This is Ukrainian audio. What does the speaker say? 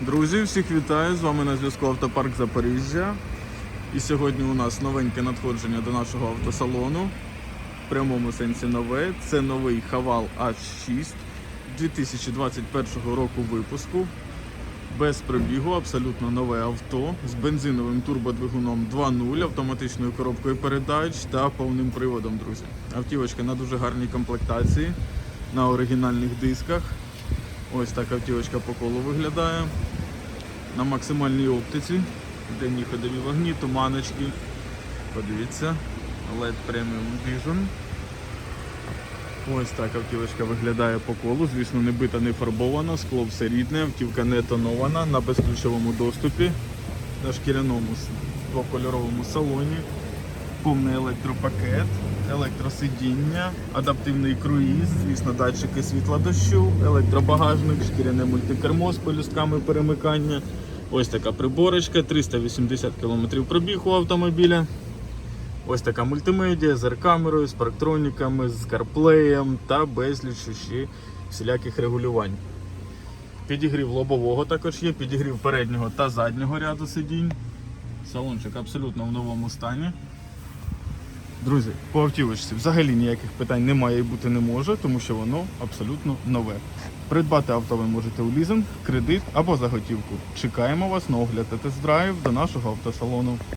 Друзі, всіх вітаю! З вами на зв'язку Автопарк Запоріжжя. І сьогодні у нас новеньке надходження до нашого автосалону. В прямому сенсі нове. Це новий Хавал H6 2021 року випуску. Без пробігу, абсолютно нове авто з бензиновим турбодвигуном 2.0, автоматичною коробкою передач та повним приводом, друзі. Автівочка на дуже гарній комплектації, на оригінальних дисках. Ось так автівочка по колу виглядає. На максимальній оптиці. Денні ходові вогні, туманочки. Подивіться. LED Premium Vision. Ось так автівочка виглядає по колу. Звісно, не бита, не фарбована, скло все рідне, автівка не тонована, на безключовому доступі, на шкіряному двокольоровому салоні, повний електропакет, електросидіння, адаптивний круїз, звісно, датчики світла дощу, електробагажник, шкіряне мультикермо з пелюстками перемикання. Ось така приборочка, 380 км пробіг у автомобіля. Ось така мультимедіа з камерою з парктроніками, з карплеєм та безліч ще всіляких регулювань. Підігрів лобового також є, підігрів переднього та заднього ряду сидінь. Салончик абсолютно в новому стані. Друзі, по автівочці взагалі ніяких питань немає і бути не може, тому що воно абсолютно нове. Придбати авто ви можете у лізинг, кредит або за готівку. Чекаємо вас на огляд та тест-драйв до нашого автосалону.